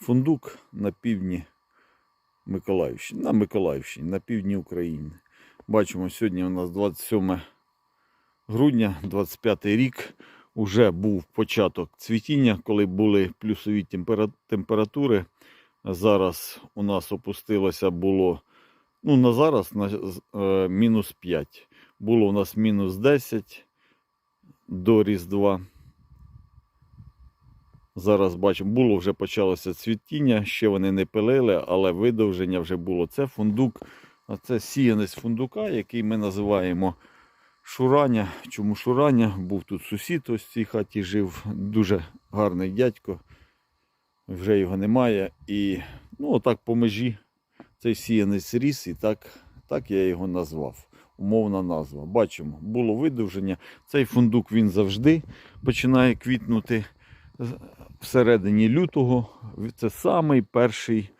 фундук на півдні Миколаївщини, на Миколаївщині, на півдні України. Бачимо, сьогодні у нас 27 грудня, 25 рік. Уже був початок цвітіння, коли були плюсові температури. Зараз у нас опустилося було, ну на зараз на е, мінус 5. Було у нас мінус 10 до Різдва. Зараз бачимо, було вже почалося цвітіння, ще вони не пилили, але видовження вже було. Це фундук, а це сіянець фундука, який ми називаємо Шураня. Чому Шураня? Був тут сусід, ось в цій хаті жив, дуже гарний дядько. Вже його немає. І ну, отак по межі цей сіянець ріс, і так, так я його назвав. Умовна назва. Бачимо, було видовження. Цей фундук він завжди починає квітнути з- всередині лютого. Це самий перший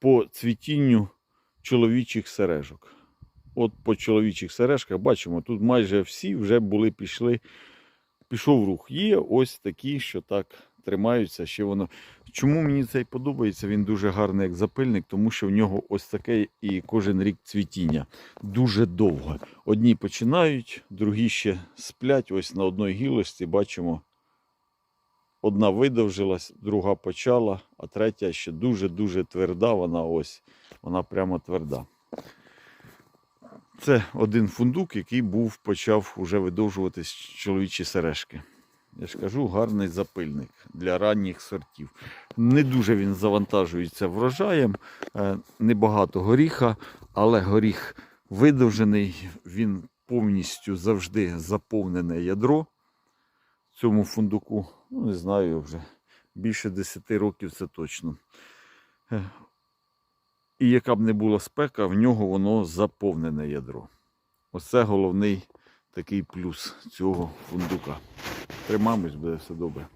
по цвітінню чоловічих сережок. От по чоловічих сережках бачимо, тут майже всі вже були пішли, пішов рух. Є ось такі, що так тримаються. Ще воно. Чому мені цей подобається? Він дуже гарний як запильник, тому що в нього ось таке і кожен рік цвітіння. Дуже довго. Одні починають, другі ще сплять. Ось на одній гілочці бачимо. Одна видовжилась, друга почала, а третя ще дуже-дуже тверда. Вона ось, вона прямо тверда. Це один фундук, який був, почав уже видовжуватись чоловічі сережки. Я ж кажу, гарний запильник для ранніх сортів. Не дуже він завантажується врожаєм, е, небагато горіха, але горіх видовжений, він повністю завжди заповнене ядро цьому фундуку. Ну, не знаю вже. Більше 10 років це точно. І яка б не була спека, в нього воно заповнене ядро. Оце головний такий плюс цього фундука. Тримаємось, буде все добре.